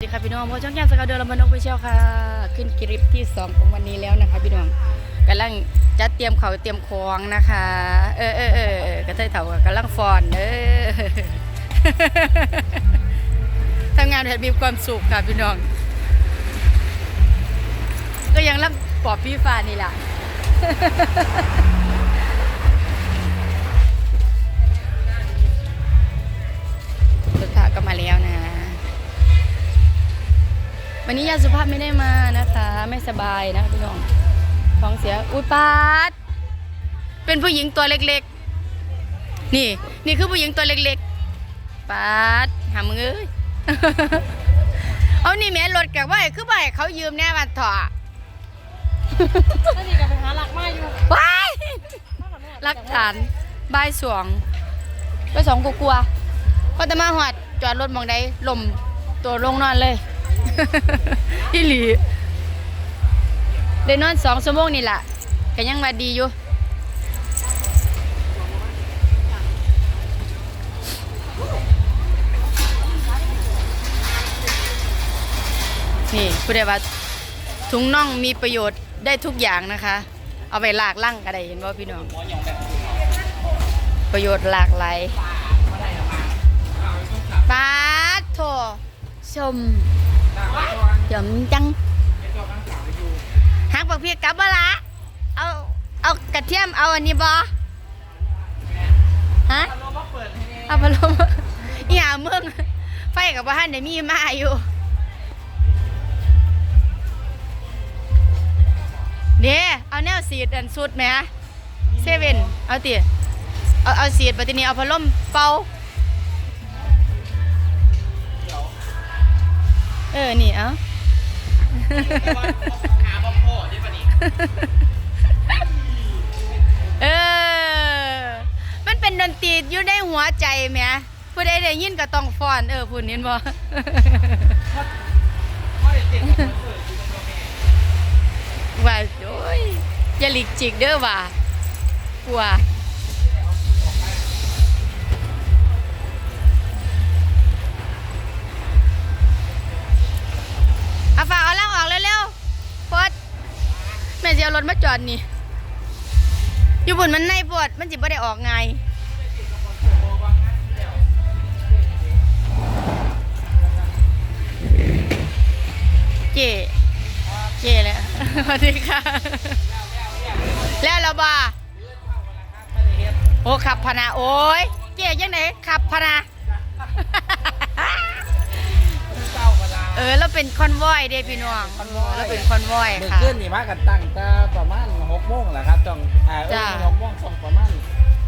สวัสดีค่ะพี่น้องพอช่องแก้มสกาวเดอร์ลำบานกไปเชียวค่ะ ขึ้นคลิปที่สองของวันนี้แล้วนะคะ พี่น้องกำลังจัดเตรียมเขาเตรียมของนะคะ เออเออเออกระเทยเถากำลังฟอนเออทำงานแบบมีความสุขค่ะพี่น้อง ก็ยังรับปอบพี่ฟ้านี่แหละสุดท้าก็มาแล้วนะ วันนี้ยาสุภาพไม่ได้มานะคะ ไม่สบายนะพี่น้องท้องเสียอุยปาดเป็นผู้หญิงตัวเล็กๆ นี่ นี่คือผู้หญิงตัวเล็กๆปาดหามึงเอ้ยเอานี่แม่รถกับว่าคือบ่ให้เขายืมแน่มาถอะถ้าดีกับไปหาหลักมาอยู่ว้ายรักฐานบายสวงบายสองกลัวๆพอจะมาหอดจอดรถหมองใดลมตัวลงนอนเลย อีหลีได้นอนสองชั่วโมงนี่แหละก็ยังมาดีอยู่นี่ผู้ใดว่าถุงน่องมีประโยชน์ได้ทุกอย่างนะคะ เอาไปลากล่างก็ได้เห็นบ่พี่น้อง ประโยชน์หลากหลายปาดโถชม ยำจังหักบักเพียกลับมาละเอาเอากระเทียมเอาอันนี้บ่ฮะเอาพัดลมอีหามึงไฟกับบ้านเดี๋ยวมีมาอยู่เด้เอาแนวสีดอันสุดไหมฮะเซเว่นเอาติเอาเอาสีดปัตตินี้เอาพัดลมเป่า เออ นี่เอ้าเออ มันเป็นดนตรีอยู่ในหัวใจแหมผู้ใดได้ยินก็ต้องฟ้อน เออพูดเห็นบ่ว่าโอ้ยอย่าหลีกจิกเด้อว่ากลัว เอาฝากเอาล่างออกเร็วๆปวดแม่จะเอารถมาจอดนี่อยู่บนมันในปวดมันจิบไม่ได้ออกไงเจเจเลยสวัสดีค่ะ แล้วเราบ่าโอ้ขับพนาโอ้ยเจ๊ยังไงขับพนา เออเราเป็นคอนวอยเด้พี่น้องเราเป็นคอนวอยมือค่ะ ขึ้นนี่มากันตั้งแต่ประมาณหกโมงแหละครับจ้องอ่าเอจ้ะ อหกโมงส่งประมาณ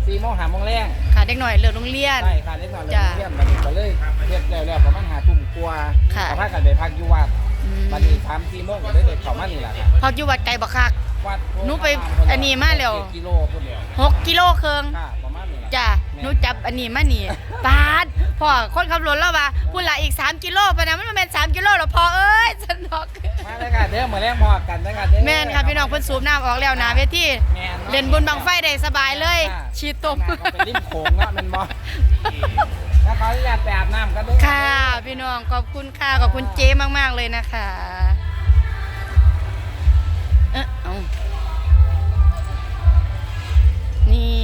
สี่โมงหาโมงแรงค่ะเด็กหน่อยเลิกโรงเรียน ใช่ค่ะเล็กน้อยเลยจ้ะเที่ยงบัดนี้ก็เลยเรียกแล้วๆประมาณหาทุ่มกลัวาค่ะเอาพากันไปพักอยู่วัดอืมบัดนี้สามสี่โมงก็เลยเด็กเข้ามานี่แหละครับพออยู่วัดไกลบักคัก วัดโพหนูไปธรรมอันนี้มาแล้ว เจ็ดกิโลคนเดียวหกกิโลเคืองค่ะประมาณนี้แหละจ้ะหนูจับอันนี้มานี่ปาดพ่อคนขับรถแล้วว่าพูดละอีก 3 กิโลปะนะมันบ่แม่น3กิโลหรอกพ่อเอ้ยฉันบอก มาเลยค่ะเดี๋ยวมาแรงพอกันนะครับเด้อ แม่นค่ะพี่น้องเพิ่นสูบน้ำออกแล้วหนาเวทีแม่อะเล่นบุญบังไฟได้สบายเลยค่ะชีตมข้างหน้าก็เป็นริมโขงเนาะแมันบ่แล้วเขาอยากไปอาบน้ำกันด้วยค่ะพี่น้องขอบคุณค่ะขอบคุณเจ๊มาก ๆ เลยนะคะเอะเอานี่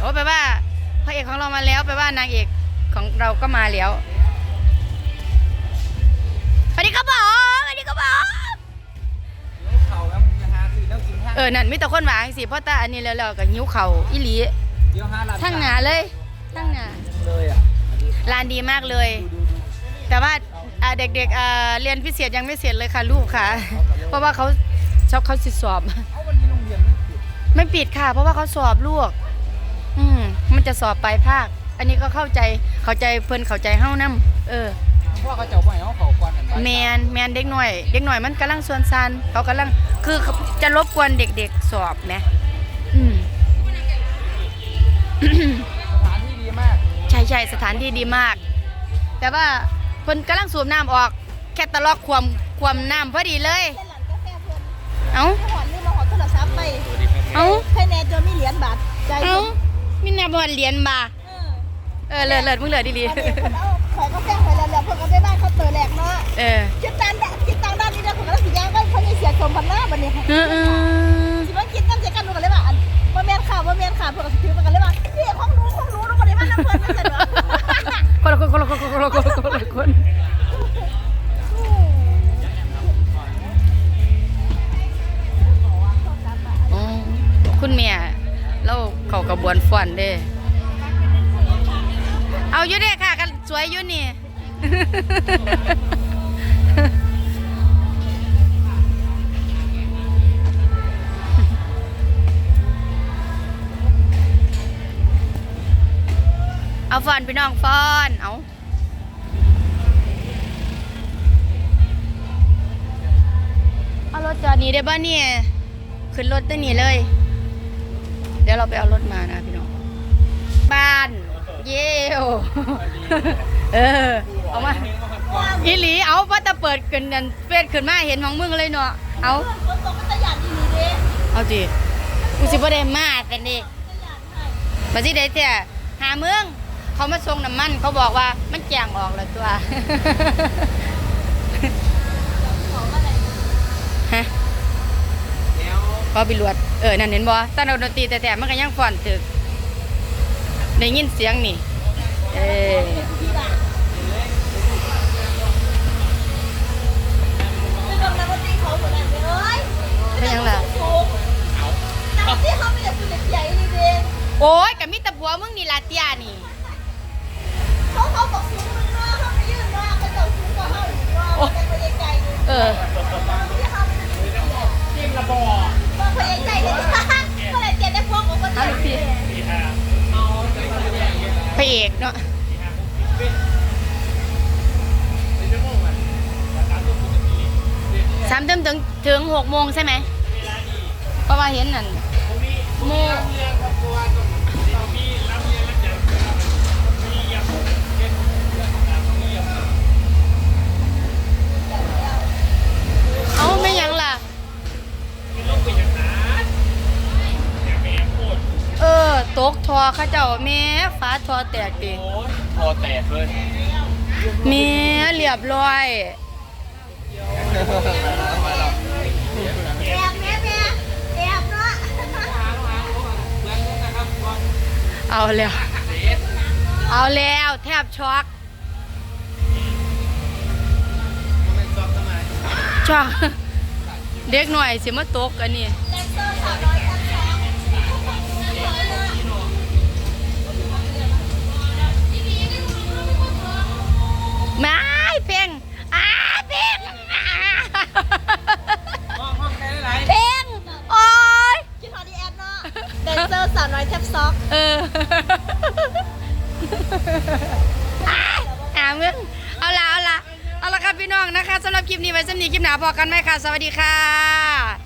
โอ้แปลว่าพ ระเอกของเรามาแล้วแปลว่านางเอกของเราก็มาแล้วสวัสดีครับผมสวัสดีครับผมเขาครับนะฮะคือต้องกินข้าวเออนั่นมีแต่คนหวางสิพราะตาอันนี้แล้วๆกับหิ้วเข่าอีหลีเดี๋ยวหาร้านทั้งหนาเลยทั้งหนาเลยอะร้านดีมากเลย แต่ว่าอ่าเด็กๆอ่าเรียนพิเศษยังไม่เสร็จเลยค่ะลูกค่ะ เพราะว่าเขาชอบเขาสิสอบ เอาวันนี้โรงเรียนไม่ปิดไม่ปิดค่ะ เพราะว่าเขาสอบลูก มมันจะสอบปลายภาค อันนี้ก็เข้าใจเข้าใจเพิ่นเข้าใจเฮ้านํเออเพราะว่าเขาจะเอาไปเอาเขาก่อนกันไปแมนแมนเด็กหน่อย เด็กหน่อยมันกำลังส่วนซานเขากำลังคือจะรบกวนเด็กๆสอบไหมอืม สถานที่ดีมากใช่ใช่สถานที่ดีมาก แต่ว่าเพิ่นกำลังสูบน้ำออกแค่ตะลอกความความน้ำพอดีเลยเป็นหลังกาแฟเพื่อนเอ้า หอนลืมมาหอนโทรศัพท์ไปเอ้าใครแน่จนมีเหรียญบาทใจเอ้า ผม มีนาบอลเหรียญบ่าเออเออเลิศเลิศมึงเลิศดีวันนี้คนเอาขายกาแฟไปแล้วเดี๋ยวเพิ่งเอาไปบ้านเขาเตอแหลกเนาะเออคิดตังด้านคิดตังด้านนี้นะผมก็แล้วสิย่างก็เขาจะเสียชมพันหน้าบัดนี้เออเออสิว่าคิดน้ำใจกันดูกันเลยว่าอันบ่แม่นข่าวบ่แม่นข่าวเพิ่นก็สิถือมันกันเลยว่าพี่ของหนูของหนูหนูบ่ได้มาน้ำเพิ่นไม่ใช่เหรอคนละคนคนละคนคนละคนคนละคน กระบวนฟ้อนเด้ เอาอยู่เด้ค่ะกันสวยอยู่นี่ เอาฟอนพี่น้องฟอนเอาเอารถจอดนี้ได้ป่ะเนี่ย ขึ้นรถได้นี่เลย ดี๋ยวเราไปเอารถมานะพี่น้อง บ้าน เย้วเออ เอามาอีหลีเอาว่าจะเปิดขึ้นนันเฟซขึ้นมาเห็นของมึงเลยเนาะ เอาเอาจีกูสิบ่ได้มาแต่นี่มาสิได้แต่หาเมือง เขามาส่งน้ำมัน เขาบอกว่ามันแจงออกแล้วตัว ฮะพ อไปรวดเออนั่นเห็นบ่ตอนเอาดนตรีแต่แต่มันก็ยังฟ้อนถึกได้ยินเสียงนี่เออไม่ต้องนักดนตรีเขาหมดเลยเอ้ยไม่ยังล่ะสูงนักดนตรีเขาไม่ได้เป็นใหญ่เลยเด้โอ้ยกับมิตรบัวมึงนี่ลาเตียนี่เขาเขาบอกสูงมึงเนาะเขาไม่ยืนเนาะเขาจะสูงกว่าเขาอีกเนาะมันไปไกลๆเลยเออ เนาะสามเติมถึงถึงหกโมงใช่ไหมเพราะว่าเห็นนั่นโม อเข้าเจ้าแม่ฟ้าทอแตกดิโอ้ยคอแตกเลยแม่เรียบร้อย แอบแม่แม่แอบเนาะเอาแล้ว เอาแล้วแทบช็อกช็อกเด็กหน่อยสิมาตกอันนี้ แดนเซอร์สาวน้อย ไม่เพ่งอ้าเพ่งอ้าห้องห้องแค่ไหนเพ่งโอ้ยคิดฮอดีแอบเนาะแดนเซอร์สาวน้อยแทบซ็อกเอออ้าหามึงเอาละเอาละเอาละครับพี่น้องนะคะสำหรับคลิปนี้ไว้สำนีคลิปหนาพอกันไหมค่ะ สวัสดีค่ะ